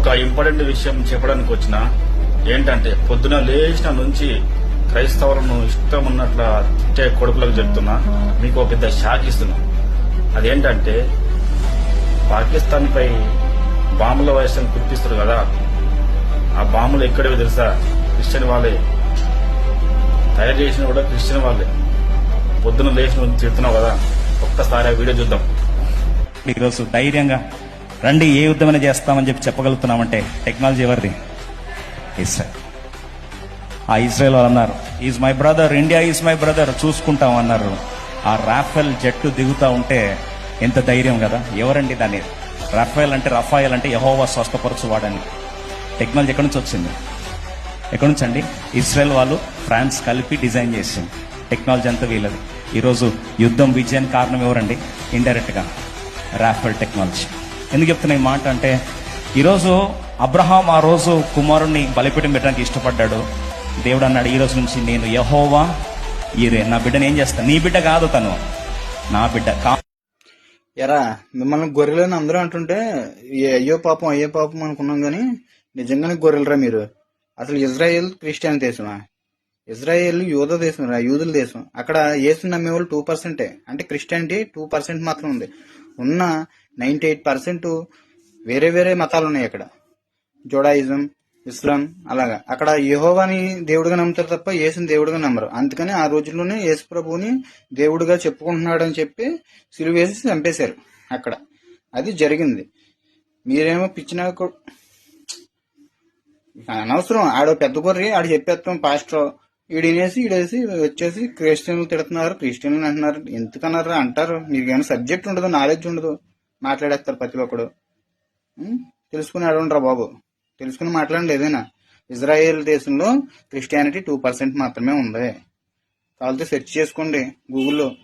ఒక ఇంపార్టెంట్ విషయం చెప్పడానికి వచ్చిన ఏంటంటే పొద్దున లేచిన నుంచి క్రైస్తవులను ఇష్టం ఉన్నట్ల తిట్టే కొడుకులకు చెప్తున్నా మీకు ఒక పెద్ద షాక్ ఇస్తున్నా. అదేంటంటే పాకిస్తాన్ పై బాంబుల వయసును కురిపిస్తారు కదా ఆ బాంబులు ఎక్కడవి తెలుసా? క్రిస్టియన్ వాళ్ళే. తయారు చేసిన కూడా క్రిస్టియన్ వాళ్ళే. పొద్దున లేచిన నుంచి చెప్తున్నావు కదా ఒక్కసారి ఆ వీడియో చూద్దాం. ఈరోజు ధైర్యంగా రండి ఏ యుద్ధమైనా చేస్తామని చెప్పి చెప్పగలుగుతున్నామంటే టెక్నాలజీ ఎవరిది? ఇస్రాయల్. ఆ ఇస్రాయల్ వాళ్ళు అన్నారు is my brother India is my brother చూసుకుంటాం అన్నారు. ఆ రాఫెల్ జట్టు దిగుతా ఉంటే ఎంత ధైర్యం కదా? ఎవరండి దాన్ని? రాఫెల్ అంటే రఫాయల్ అంటే యహోవా స్వస్థపరచువాడని. టెక్నాలజీ ఎక్కడి నుంచి వచ్చింది? ఎక్కడి నుంచి అండి? ఇస్రాయల్ వాళ్ళు ఫ్రాన్స్ కలిపి డిజైన్ చేసింది. టెక్నాలజీ అంతా వీళ్ళది. ఈరోజు యుద్ధం విజయానికి కారణం ఎవరండి? ఇండైరెక్ట్గా రాఫెల్ టెక్నాలజీ. ఎందుకు చెప్తున్నా ఈ మాట అంటే ఈరోజు అబ్రహాం ఆ రోజు కుమారుణ్ణి బలిపీఠం పెట్టడానికి ఇష్టపడ్డాడు. దేవుడు అన్నాడు ఈ రోజు నుంచి నేను యహోవా ఈరే. నా బిడ్డను ఏం చేస్తాను నీ బిడ్డ కాదు తను. నా బిడ్డ కా ఎరా మిమ్మల్ని గొర్రెలని అందరూ అంటుంటే అయ్యో పాపం అయ్యో పాపం అనుకున్నాం కానీ నిజంగానే గొర్రెలరా మీరు? అసలు ఇజ్రాయెల్ క్రిస్టియన్ దేశమా? ఇజ్రాయెల్ యూద దేశం రా యూదుల దేశం. అక్కడ ఏసు నమ్మేవాళ్ళు టూ పర్సెంటే అంటే క్రిస్టియానిటీ టూ పర్సెంట్ మాత్రం ఉంది. ఉన్న నైన్టీ ఎయిట్ పర్సెంట్ వేరే వేరే మతాలు ఉన్నాయి అక్కడ. జోడాయిజం ఇస్లాం అలాగా. అక్కడ యహోవాని దేవుడిగా నమ్ముతారు తప్ప యేసుని దేవుడిగా నమ్మరు. అందుకని ఆ రోజుల్లోనే యేసు ప్రభుని దేవుడిగా చెప్పుకుంటున్నాడు అని చెప్పి సిలువ వేసి చంపేశారు అక్కడ. అది జరిగింది. మీరేమో పిచ్చిన అనవసరం. ఆడో పెద్ద గొర్రె ఆడు చెప్పేస్తాం పాస్టర్. ఈడేసి ఈడేసి వచ్చేసి క్రిస్టియన్లు తిడుతున్నారు క్రిస్టియన్లు అంటున్నారు. ఎందుకన్నారు? అంటారు. మీకు ఏమైనా సబ్జెక్ట్ ఉండదు నాలెడ్జ్ ఉండదు. మాట్లాడేస్తారు ప్రతి ఒక్కడు. తెలుసుకుని అడవండిరా బాబు. తెలుసుకుని మాట్లాడండి ఏదైనా. ఇజ్రాయెల్ దేశంలో క్రిస్టియానిటీ టూ పర్సెంట్ మాత్రమే ఉంది. కావాలంటే సెర్చ్ చేసుకోండి గూగుల్లో.